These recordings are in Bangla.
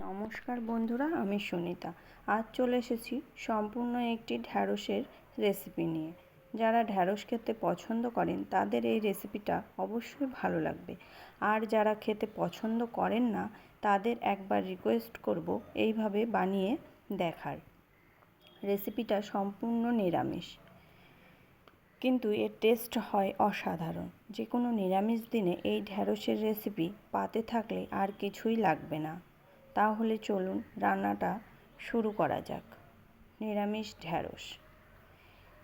নমস্কার বন্ধুরা, আমি সুনিতা। আজ চলে এসেছি সম্পূর্ণ একটি ঢ্যাঁড়সের রেসিপি নিয়ে। যারা ঢ্যাঁড়স খেতে পছন্দ করেন, তাদের এই রেসিপিটা অবশ্যই ভালো লাগবে। আর যারা খেতে পছন্দ করেন না, তাদের একবার রিকোয়েস্ট করব এইভাবে বানিয়ে দেখার। রেসিপিটা সম্পূর্ণ নিরামিষ। কিন্তু এর টেস্ট হয় অসাধারণ। যে কোনো নিরামিষ দিনে এই ঢ্যাঁড়সের রেসিপি পাতে থাকলে আর কিছুই লাগবে না। তাহলে চলুন রান্নাটা শুরু করা যাক। নিরামিষ ঢ্যাঁড়স।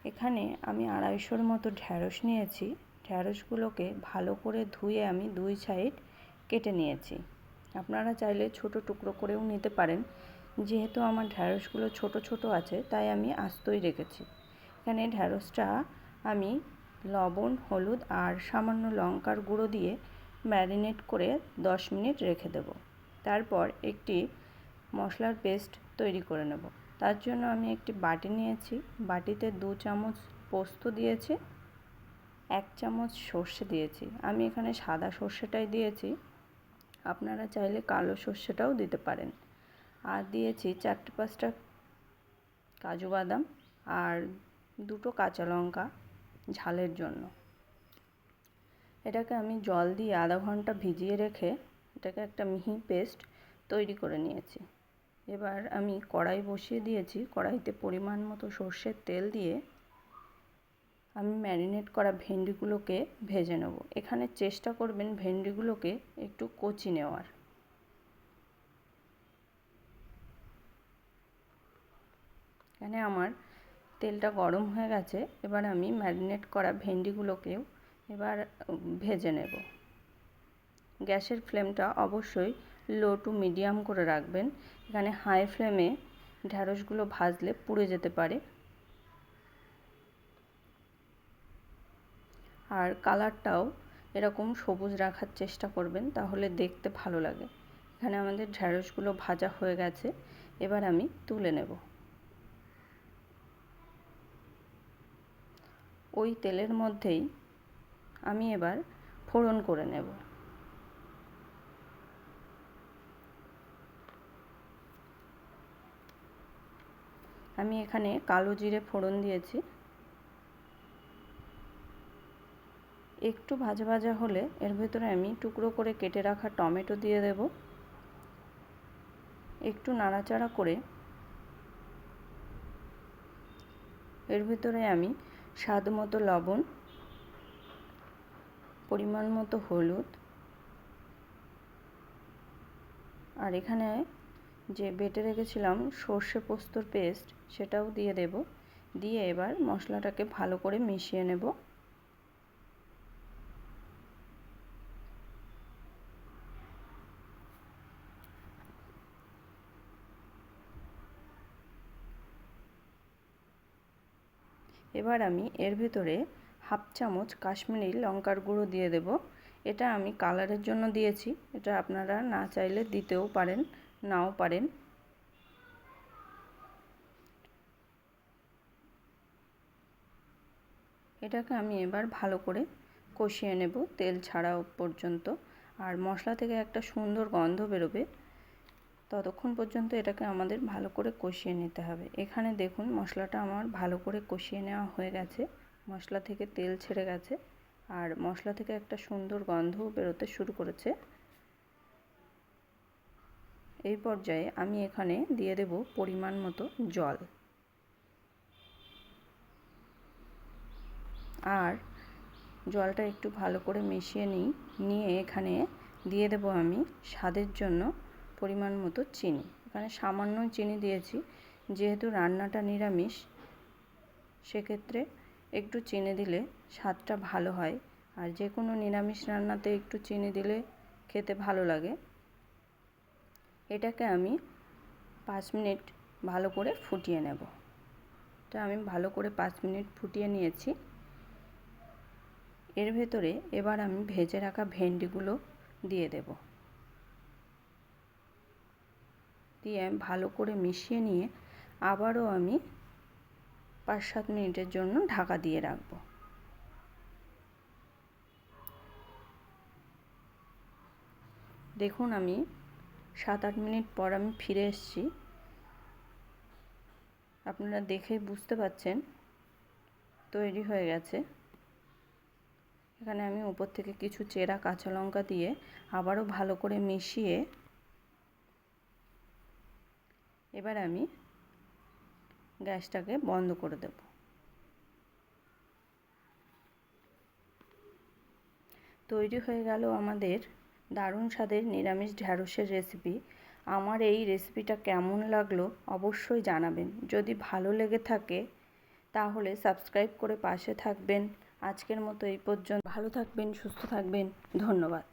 এখানে আমি আড়াইশোর মতো ঢ্যাঁড়স নিয়েছি। ঢ্যাঁড়সগুলোকে ভালো করে ধুয়ে আমি দুই সাইড কেটে নিয়েছি। আপনারা চাইলে ছোট টুকরো করেও নিতে পারেন। যেহেতু আমার ঢ্যাঁড়সগুলো ছোট ছোট আছে, তাই আমি আস্তই রেখেছি। এখানে ঢ্যাঁড়সটা আমি লবণ, হলুদ আর সামান্য লঙ্কার গুঁড়ো দিয়ে ম্যারিনেট করে দশ মিনিট রেখে দেবো। তারপর একটি মশলার পেস্ট তৈরি করে নেব। তার জন্য আমি একটি বাটি নিয়েছি। বাটিতে দু চামচ পোস্ত দিয়েছি, এক চামচ সর্ষে দিয়েছি। আমি এখানে সাদা সর্ষেটাই দিয়েছি। আপনারা চাইলে কালো সর্ষেটাও দিতে পারেন। আর দিয়েছি চারটে পাঁচটা কাজু বাদাম আর দুটো কাঁচা লঙ্কা ঝালের জন্য। এটাকে আমি জল দিয়ে আধা ঘণ্টা ভিজিয়ে রেখে এটাকে একটা মিহি পেস্ট তৈরি করে নিয়েছি। এবার আমি কড়াই বসিয়ে দিয়েছি। কড়াইতে পরিমাণ মতো সর্ষের তেল দিয়ে আমি ম্যারিনেট করা ভেন্ডিগুলোকে ভেজে নেব। এখানে চেষ্টা করবেন ভেন্ডিগুলোকে একটু কচি নেওয়ার। এখানে আমার তেলটা গরম হয়ে গেছে। এবার আমি ম্যারিনেট করা ভেন্ডিগুলোকেও এবার ভেজে নেব। গ্যাসের ফ্লেমটা অবশ্যই লো টু মিডিয়াম করে রাখবেন। এখানে হাই ফ্লেমে ঢ্যাঁড়সগুলো ভাজলে পুড়ে যেতে পারে। আর কালারটাও এরকম সবুজ রাখার চেষ্টা করবেন, তাহলে দেখতে ভালো লাগে। এখানে আমাদের ঢ্যাঁড়সগুলো ভাজা হয়ে গেছে, এবার আমি তুলে নেব। ওই তেলের মধ্যেই আমি এবার ফোড়ন করে নেব। আমি এখানে কালো জিরে ফোড়ন দিয়েছি। একটু ভাজা ভাজা হলে এর ভেতরে আমি টুকরো করে কেটে রাখা টমেটো দিয়ে দেব। একটু নাড়াচাড়া করে এর ভিতরে আমি স্বাদ মতো লবণ, পরিমাণ মতো হলুদ, আর এখানে যে বেটে রেখেছিলাম সর্ষে পোস্তর পেস্ট, সেটাও দিয়ে দেব। দিয়ে এবার মশলাটাকে ভালো করে মিশিয়ে নেব। এবার আমি এর ভেতরে হাফ চামচ কাশ্মীরি লঙ্কার গুঁড়ো দিয়ে দেব। এটা আমি কালারের জন্য দিয়েছি। এটা আপনারা না চাইলে দিতেও পারেন। নাও পারেন। এটাকে আমি এবার ভালো করে কষিয়ে নেব তেল ছাড়া পর্যন্ত। আর মশলা থেকে একটা সুন্দর গন্ধ বেরোবে। ততক্ষণ পর্যন্ত এটাকে আমাদের ভালো করে কষিয়ে নিতে হবে। এখানে দেখুন মশলাটা আমার ভালো করে কষিয়ে নেওয়া হয়ে গেছে। মশলা থেকে তেল ছেড়ে গেছে। আর মশলা থেকে একটা সুন্দর গন্ধও বেরোতে শুরু করেছে। এই পর্যায়ে আমি এখানে দিয়ে দেব পরিমাণ মতো জল। আর জলটা একটু ভালো করে মিশিয়ে নিই, নিয়ে এখানে দিয়ে দেব আমি স্বাদের জন্য পরিমাণ মতো চিনি। এখানে সামান্য চিনি দিয়েছি, যেহেতু রান্নাটা নিরামিষ, সেক্ষেত্রে একটু চিনি দিলে স্বাদটা ভালো হয়। আর যে কোনো নিরামিষ রান্নাতে একটু চিনি দিলে খেতে ভালো লাগে। এটাকে আমি পাঁচ মিনিট ভালো করে ফুটিয়ে নেব। এটা আমি ভালো করে পাঁচ মিনিট ফুটিয়ে নিয়েছি। এর ভেতরে এবার আমি ভেজে রাখা ভেন্ডিগুলো দিয়ে দেব। দিয়ে ভালো করে মিশিয়ে নিয়ে আবারও আমি পাঁচ সাত মিনিটের জন্য ঢাকা দিয়ে রাখব। দেখুন আমি সাত আট মিনিট পর আমি ফিরে এসেছি। আপনারা দেখেই বুঝতে পাচ্ছেন তৈরি হয়ে গেছে। এখানে আমি উপর থেকে কিছু চেরা কাঁচা লঙ্কা দিয়ে আবারও ভালো করে মিশিয়ে এবার আমি গ্যাসটাকে বন্ধ করে দেব। তৈরি হয়ে গেল আমাদের দারুণ স্বাদের নিরামিষ ঢ্যাঁড়সের রেসিপি আমার এই রেসিপিটা কেমন লাগল অবশ্যই জানাবেন। যদি ভালো লেগে থাকে, তাহলে সাবস্ক্রাইব করে পাশে থাকবেন। আজকের মতো এই পর্যন্ত। ভালো থাকবেন, সুস্থ থাকবেন। ধন্যবাদ।